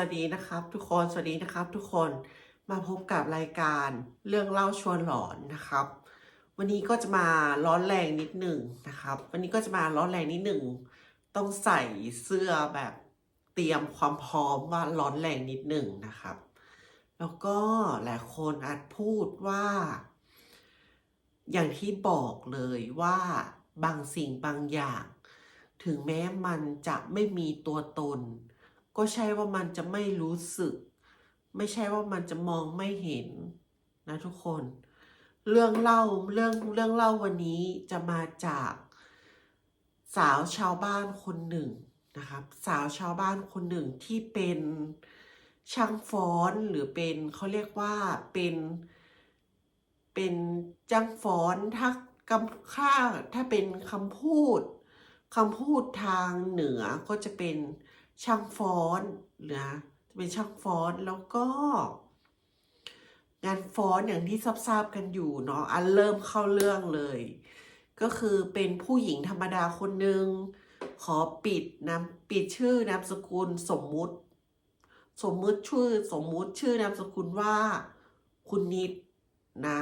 วัสดีนะครับ ทุกคนสวัสดีนะครับ ทุกคนมาพบกับรายการเรื่องเล่าชวนหลอนนะครับ วันนี้ก็จะมาร้อนแรงนิดหนึ่งนะครับ วันนี้ก็จะมาร้อนแรงนิดหนึ่งต้องใส่เสื้อแบบเตรียมความพร้อมว่าร้อนแรงนิดหนึ่งนะครับ แล้วก็หลายคนอาจพูดว่า อย่างที่บอกเลยว่าบางสิ่งบางอย่าง ถึงแม้มันจะไม่มีตัวตน ก็ใช่ว่ามันจะไม่รู้สึก ไม่ใช่ว่ามันจะมองไม่เห็นนะทุกคน เรื่องเล่าเรื่องเรื่องเล่าวันนี้จะมาจากสาวชาวบ้านคนหนึ่งนะครับ สาวชาวบ้านคนหนึ่งที่เป็นช่างฟ้อนหรือเป็นเขาเรียกว่าเป็นเป็นจ้างฟ้อนถ้ากำค่าถ้าเป็นคำพูดคำพูดทางเหนือก็จะเป็น ช่างฟ้อนนะจะเป็นช่างฟ้อนแล้วก็ งานฟ้อนอย่างที่ทราบๆกันอยู่เนาะอันเริ่มเข้าเรื่องเลย ก็คือเป็นผู้หญิงธรรมดาคนหนึ่งขอปิดนามปิดชื่อนามสกุลสมมุติ สมมุติชื่อสมมุติชื่อนามสกุลว่า คุณนิดนะ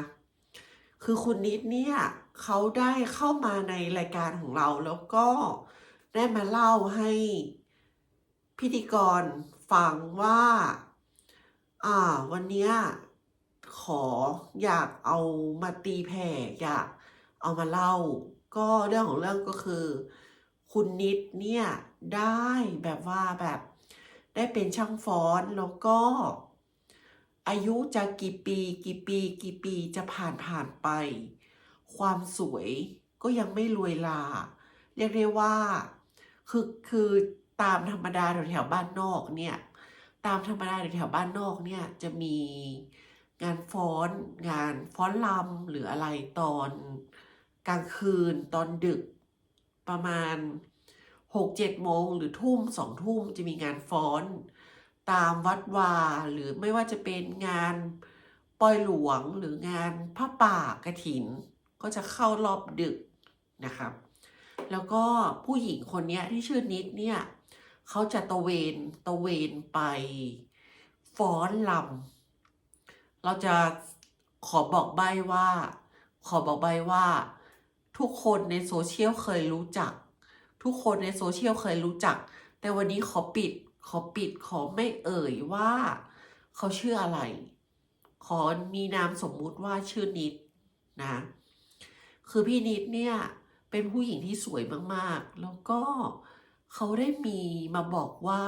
คือคุณนิดเนี่ยเขาได้เข้ามาในรายการของเราแล้วก็ได้มาเล่าให้ พิธีกรฟังว่า อ่า วันเนี้ยขออยากเอามาตีแผ่อยากเอามาเล่า ก็เรื่องของเรื่องก็คือ คุณนิดเนี่ยได้แบบว่าแบบได้เป็นช่างฟ้อนแล้วก็ อายุจะกี่ปีกี่ปีกี่ปีจะผ่านผ่านไป ความสวยก็ยังไม่รวยลา เรียกได้ว่า คือคือ ตามธรรมดาแถวแถวบ้านนอกเนี่ย ตามธรรมดาแถวแถวบ้านนอกเนี่ยจะมีงานฟ้อนงานฟ้อนลำหรืออะไรตอนกลางคืนตอนดึกประมาณหกเจ็ดโมงหรือทุ่มสองทุ่มจะมีงานฟ้อน ตามวัดวาหรือไม่ว่าจะเป็นงานปอยหลวงหรืองานผ้าป่ากระถิน ก็จะเข้ารอบดึกนะครับ แล้วก็ผู้หญิงคนนี้ที่ชื่อนิดเนี่ย เขาจะตะเวนตะเวนไปฟ้อนลำเราจะขอบอกใบว่า ขอบอกใบว่า ทุกคนในโซเชียลเคยรู้จัก ทุกคนในโซเชียลเคยรู้จัก แต่วันนี้ขอปิด ขอปิดขอไม่เอ่ยว่า เขาชื่ออะไร ขอมีนามสมมุติว่าชื่อนิดนะ คือพี่นิดเนี่ยเป็นผู้หญิงที่สวยมากๆ แล้วก็เเขาได้มีมาบอกว่า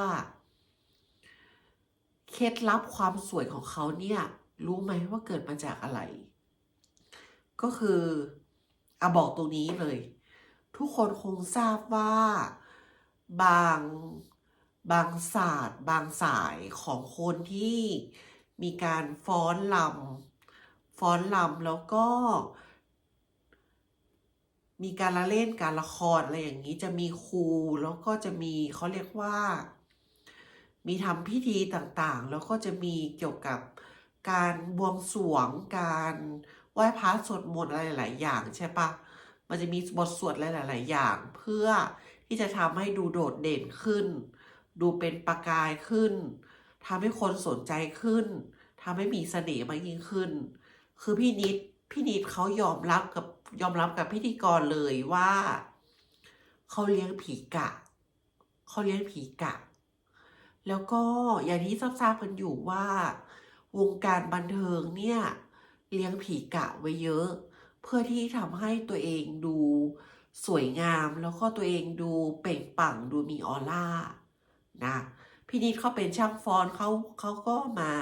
เคล็ดลับความสวยของเขาเนี่ย รู้ไหมว่าเกิดมาจากอะไร ก็คืออะบอกตรงนี้เลย ทุกคนคงทราบว่า บางบางศาสตร์ บางสายของคนที่มีการฟ้อนลำฟ้อนลำแล้วก็ มีการละเล่นการละครอะไรอย่างนี้จะมีครูแล้วก็จะมีเขาเรียกว่า มีทำพิธีต่างๆ แล้วก็จะมีเกี่ยวกับการบวงสรวงการไหว้พระสวดมนต์อะไรหลายๆอย่างใช่ปะมันจะมีบทสวดหลาย ๆ อย่าง เพื่อที่จะทำให้ดูโดดเด่นขึ้น ดูเป็นประกายขึ้นทำให้คนสนใจขึ้นทำให้มีเสน่ห์มากยิ่งขึ้น คือพี่นิด พี่นิดเขายอมรับกับยอมรับกับพิธีกรเลยว่าเขาเลี้ยงผีกะเขาเลี้ยงผีกะ แล้วก็อย่างที่ทราบๆกันอยู่ว่า วงการบันเทิงเนี่ย เลี้ยงผีกะไว้เยอะ เพื่อที่ทำให้ตัวเองดูสวยงามแล้วก็ตัวเองดูเปล่งปลั่งดูมีออร่านะพี่นิดเขาเป็นช่างฟอนเขาเขาก็มา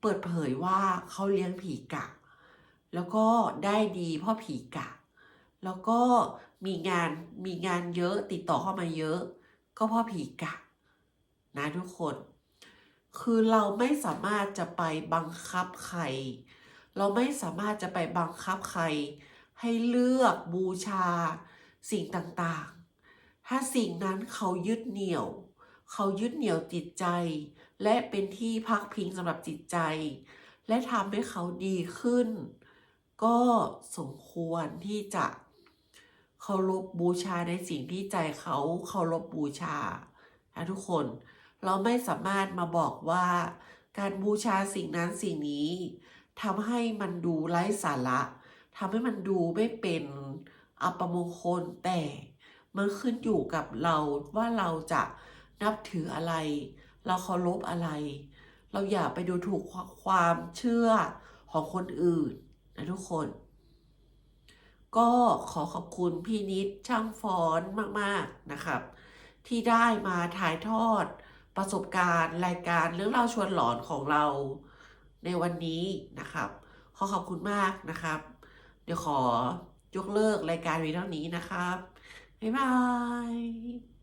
เปิดเผยว่าเขาเลี้ยงผีกะ แล้วก็ได้ดีพราะผีกะ แล้วก็มีงานมีงานเยอะติดต่อเข้ามาเยอะ ก็พราะผีกะ นะทุกคน คือเราไม่สามารถจะไปบังคับใคร เราไม่สามารถจะไปบังคับใคร ให้เลือกบูชา สิ่งต่างๆ ถ้าสิ่งนั้นเขายึดเหนี่ยว เขายึดเหนี่ยวจิตใจ และเป็นที่พักพิงสำหรับจิตใจและทำให้เขาดีขึ้น ก็สมควรที่จะเคารพบูชาในสิ่งที่ใจเขาเคารพบูชานะทุกคน เราไม่สามารถมาบอกว่า การบูชาสิ่งนั้นสิ่งนี้ทำให้มันดูไร้สาระทำให้มันดูไม่เป็นอัปมงคลแต่มันขึ้นอยู่กับเราว่าเราจะนับถืออะไร เราเคารพอะไร เราอย่าไปดูถูกความเชื่อของคนอื่น นะทุกคน ก็ขอขอบคุณพี่นิดช่างฟ้อนมาก ๆ นะครับ ที่ได้มาถ่ายทอดประสบการณ์ รายการเรื่องเล่าชวนหลอนของเราในวันนี้นะครับ ขอขอบคุณมากนะครับ เดี๋ยวขอยกเลิกรายการวีเท่านี้นะครับ บ๊ายบาย